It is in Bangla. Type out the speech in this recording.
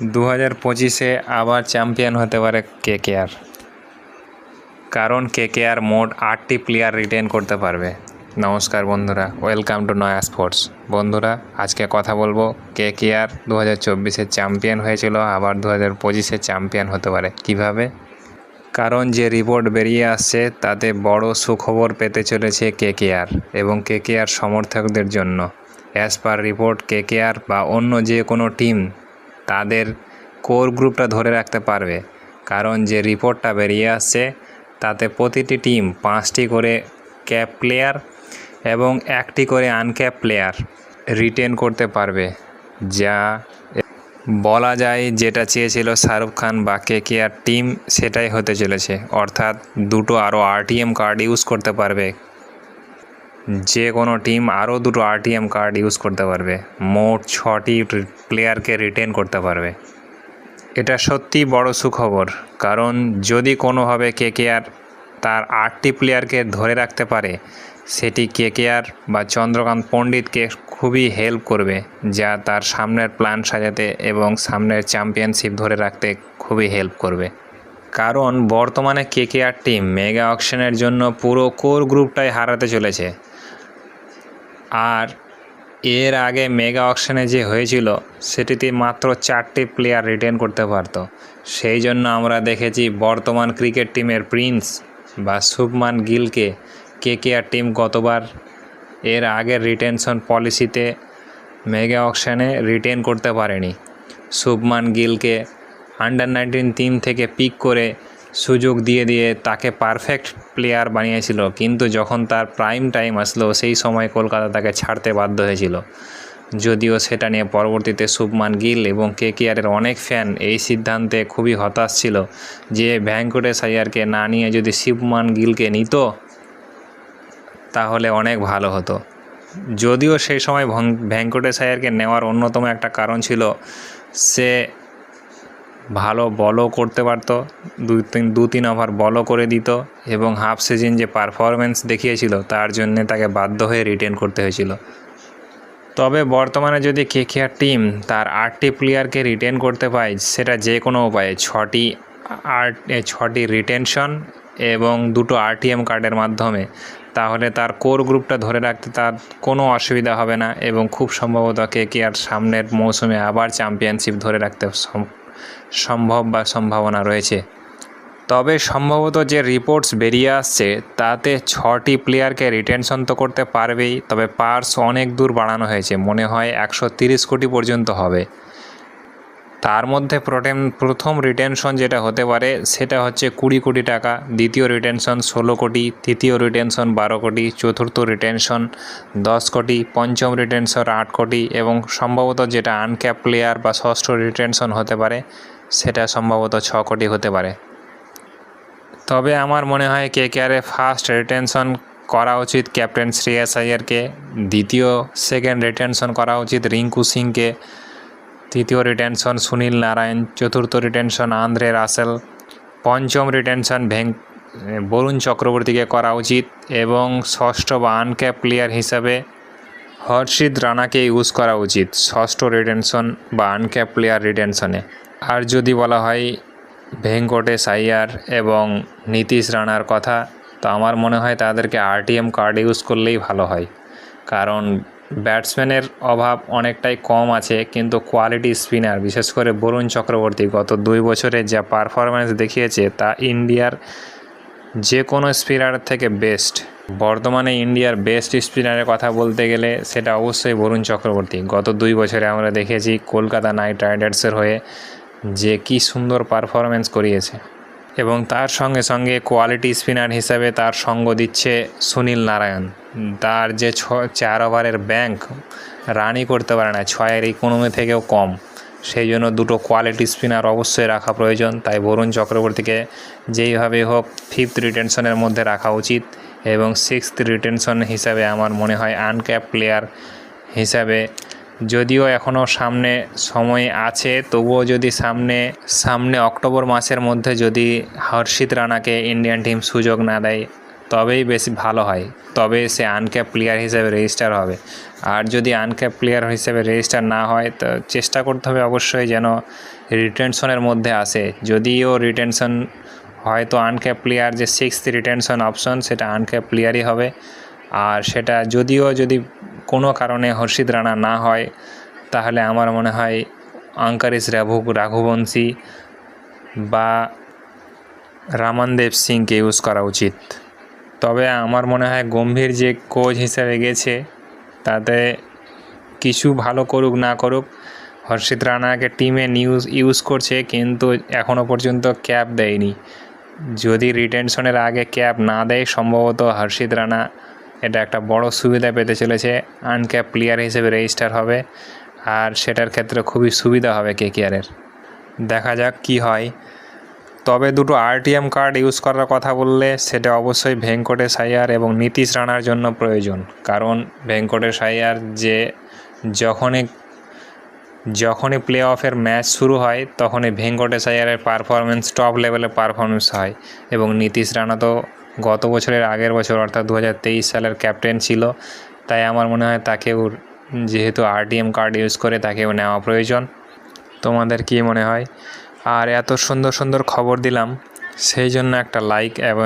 দু হাজার পঁচিশে আবার চ্যাম্পিয়ন হতে পারে কে কে আর কারণ কে কে আর মোট আটটি প্লেয়ার রিটেন করতে পারবে। নমস্কার বন্ধুরা, ওয়েলকাম টু নয়া স্পোর্টস। বন্ধুরা, আজকে কথা বলব কে কে আর দু হাজার চব্বিশে চ্যাম্পিয়ন হয়েছিল, আবার দু হাজার পঁচিশে চ্যাম্পিয়ন হতে পারে। কীভাবে? কারণ যে রিপোর্ট বেরিয়ে আসছে, তাতে বড় সুখবর পেতে চলেছে কে কে আর এবং কে কে আর সমর্থকদের জন্য। অ্যাজ পার রিপোর্ট কে কে আর বা অন্য যে কোনো টিম তাদের কোর গ্রুপটা ধরে রাখতে পারবে। কারণ যে রিপোর্টটা বেরিয়ে আসছে, তাতে প্রতিটি টিম পাঁচটি করে ক্যাপ প্লেয়ার এবং একটি করে আনক্যাপ প্লেয়ার রিটেন করতে পারবে। যা বলা যায় যেটা চেয়েছিল শাহরুখ খান বা কে কে আর টিম, সেটাই হতে চলেছে। অর্থাৎ দুটো আরও আরটিএম কার্ড ইউজ করতে পারবে যে কোনো টিম আরও দুটো আরটিএম কার্ড ইউজ করতে পারবে। মোট ছটি প্লেয়ারকে রিটেন করতে পারবে। এটা সত্যি বড় সুখবর, কারণ যদি কোনোভাবে কে কে আর তার আটটি প্লেয়ারকে ধরে রাখতে পারে, সেটি কে কে আর বা চন্দ্রকান্ত পণ্ডিতকে খুবই হেল্প করবে, যা তার সামনের প্ল্যান সাজাতে এবং সামনের চ্যাম্পিয়নশিপ ধরে রাখতে খুবই হেল্প করবে। কারণ বর্তমানে কে কে আর টিম মেগা অকশনের জন্য পুরো কোর গ্রুপটাই হারাতে চলেছে। আর এর আগে মেগা অকশনে যে হয়েছিল, সেটিতে মাত্র চারটি প্লেয়ার রিটেন করতে পারতো। সেই জন্য আমরা দেখেছি বর্তমান ক্রিকেট টিমের প্রিন্স বা শুভমান গিলকে কে কে আর টিম গতবার এর আগের রিটেনশন পলিসিতে মেগা অকশনে রিটেন করতে পারেনি। শুভমান গিলকে আন্ডার নাইনটিন টিম থেকে পিক করে সুযোগ দিয়ে দিয়ে তাকে পারফেক্ট প্লেয়ার বানিয়েছিল। কিন্তু যখন তার প্রাইম টাইম আসলো, সেই সময় কলকাতা তাকে ছাড়তে বাধ্য হয়েছিল। যদিও সেটা নিয়ে পরবর্তীতে শুভমান গিল এবং কে কেআরের অনেক ফ্যান এই সিদ্ধান্তে খুবই হতাশ ছিল যে ভ্যাঙ্কটেশ আয়ারকে না নিয়ে যদি শুভমান গিলকে নিত, তাহলে অনেক ভালো হতো। যদিও সেই সময় ভং- ভেঙ্কটেশ আয়ারকে নেওয়ার অন্যতম একটা কারণ ছিল, সে ভালো বলও করতে পারতো। দু তিন দু তিন ওভার বলও করে দিত এবং হাফ সিজন যে পারফরমেন্স দেখিয়েছিল তার জন্যে তাকে বাধ্য হয়ে রিটেন করতে হয়েছিল। তবে বর্তমানে যদি কেকেআর টিম তার আটটি প্লেয়ারকে রিটেন করতে পায় সেটা যে কোনো উপায়ে ছটি এ, ছটি রিটেনশন এবং দুটো আরটিএম কার্ডের মাধ্যমে তাহলে তার কোর গ্রুপটা ধরে রাখতে তার কোনো অসুবিধা হবে না এবং খুব সম্ভবত কেকেআর সামনের মৌসুমে আবার চ্যাম্পিয়নশিপ ধরে রাখতে সম্ভব বা সম্ভাবনা রয়েছে। তবে সম্ভবত যে রিপোর্টস বেরিয়ে আসছে, তাতে ছটি প্লেয়ারকে রিটেনশন তো করতে পারবেই, তবে পার্স অনেক দূর বাড়ানো হয়েছে। মনে হয় একশো কোটি পর্যন্ত হবে। তার মধ্যে প্রথম প্রথম রিটেনশন যেটা হতে পারে, সেটা হচ্ছে কুড়ি কোটি টাকা, দ্বিতীয় রিটেনশন ষোলো কোটি, তৃতীয় রিটেনশন বারো কোটি, চতুর্থ রিটেনশন দশ কোটি, পঞ্চম রিটেনশন আট কোটি এবং সম্ভবত যেটা আনক্যাপ প্লেয়ার বা ষষ্ঠ রিটেনশন হতে পারে, সেটা সম্ভবত ছ কোটি হতে পারে। তবে আমার মনে হয় কে কেয়ারে ফার্স্ট রিটেনশন করা উচিত ক্যাপ্টেন শ্রেয়াস আয়ারকে, দ্বিতীয় সেকেন্ড রিটেনশন করা উচিত রিঙ্কু সিংকে। তৃতীয় রিটেনশন সুনীল নারায়ণ, চতুর্থ রিটেনশন আন্দ্রে রাসেল, পঞ্চম রিটেনশন ভেং বরুণ চক্রবর্তীকে করা উচিত এবং ষষ্ঠ বা আনক্যাপ প্লেয়ার হিসাবে হর্ষিত রানাকে ইউজ করা উচিত ষষ্ঠ রিটেনশন বা আনক্যাপ প্লেয়ার রিটেনশনে আর যদি বলা হয় ভেঙ্কটেশ আইয়ার এবং নীতিশ রানার কথা, তো আমার মনে হয় তাদেরকে আরটিএম কার্ড ইউজ করলেই ভালো হয়। কারণ ব্যাটসম্যানের অভাব অনেকটাই কম আছে, কিন্তু কোয়ালিটি স্পিনার, বিশেষ করে বরুণ চক্রবর্তী গত দুই বছরে যা পারফরমেন্স দেখিয়েছে, তা ইন্ডিয়ার যে কোনো স্পিনার থেকে বেস্ট। বর্তমানে ইন্ডিয়ার বেস্ট স্পিনারের কথা বলতে গেলে সেটা অবশ্যই বরুণ চক্রবর্তী। গত দুই বছরে আমরা দেখেছি কলকাতা নাইট রাইডার্সের হয়ে যে কি সুন্দর পারফরমেন্স করিয়েছে। এবং তার সঙ্গে সঙ্গে কোয়ালিটি স্পিনার হিসাবে তার সঙ্গ দিচ্ছে সুনীল নারায়ণ। তার যে ছ, চার ওভারের ব্যাংক রানই করতে পারে না, ছয়ের ইকোনমি থেকেও কম। সেই জন্য দুটো কোয়ালিটি স্পিনার অবশ্যই রাখা প্রয়োজন। তাই বরুণ চক্রবর্তীকে যেইভাবে হোক ফিফথ রিটেনশনের মধ্যে রাখা উচিত এবং সিক্সথ রিটেনশন হিসাবে আমার মনে হয় আনক্যাপ প্লেয়ার হিসাবে যদিও এখনও সামনে সময় আছে, তবুও যদি সামনে সামনে অক্টোবর মাসের মধ্যে যদি হর্ষিত রানাকে ইন্ডিয়ান টিম সুযোগ না দেয়, তবেই বেশি ভালো হয়। তবে সে আনক্যাপ প্লেয়ার হিসেবে রেজিস্টার হবে। আর যদি আনক্যাপ প্লেয়ার হিসেবে রেজিস্টার না হয়, তো চেষ্টা করতে হবে অবশ্যই যেন রিটেনশনের মধ্যে আসে। যদিও রিটেনশন, হয়তো আনক্যাপ প্লেয়ার যে সিক্সথ রিটেনশন অপশন সেটা আনক্যাপ প্লেয়ারই হবে। আর সেটা যদিও যদি কোনো কারণে হর্ষিত রানা না হয়, তাহলে আমার মনে হয় আঙ্কারিস রাঘু রাঘুবংশী বা রামানদেব সিংকে ইউজ করা উচিত। তবে আমার মনে হয় গম্ভীর যে কোচ হিসেবে গেছে, তাতে কিছু ভালো করুক না করুক, হর্ষিত রানাকে টিমে নিউজ ইউজ করছে, কিন্তু এখনও পর্যন্ত ক্যাপ দেয়নি। যদি রিটেনশনের আগে ক্যাপ না দেয়, সম্ভবত হর্ষিত রানা এটা একটা বড় সুবিধা পেতে চলেছে। আনক্যাপ প্লেয়ার হিসেবে রেজিস্টার হবে। আর সেটার ক্ষেত্রে খুবই সুবিধা হবে কে কেকেআরের দেখা যাক কি হয়। তবে দুটো আরটিএম কার্ড ইউজ করার কথা বললে সেটা অবশ্যই ভেঙ্কটেশ আইয়ার এবং নীতিশ রানার জন্য প্রয়োজন। কারণ ভেঙ্কটেশ আইয়ার যে যখনই যখনই প্লে অফের ম্যাচ শুরু হয়, তখনই ভেঙ্কটেশ আইয়ারের পারফরমেন্স টপ লেভেলের পারফরমেন্স হয়। এবং নীতিশ রানা তো গত বছরের আগের বছর, অর্থাৎ দু হাজার তেইশ সালের ক্যাপ্টেন ছিল। তাই আমার মনে হয় তাকেও যেহেতু আরটিএম কার্ড ইউজ করে তাকেও নেওয়া প্রয়োজন। তোমাদের কি মনে হয়? আর এত সুন্দর সুন্দর খবর দিলাম, সেই জন্য একটা লাইক এবং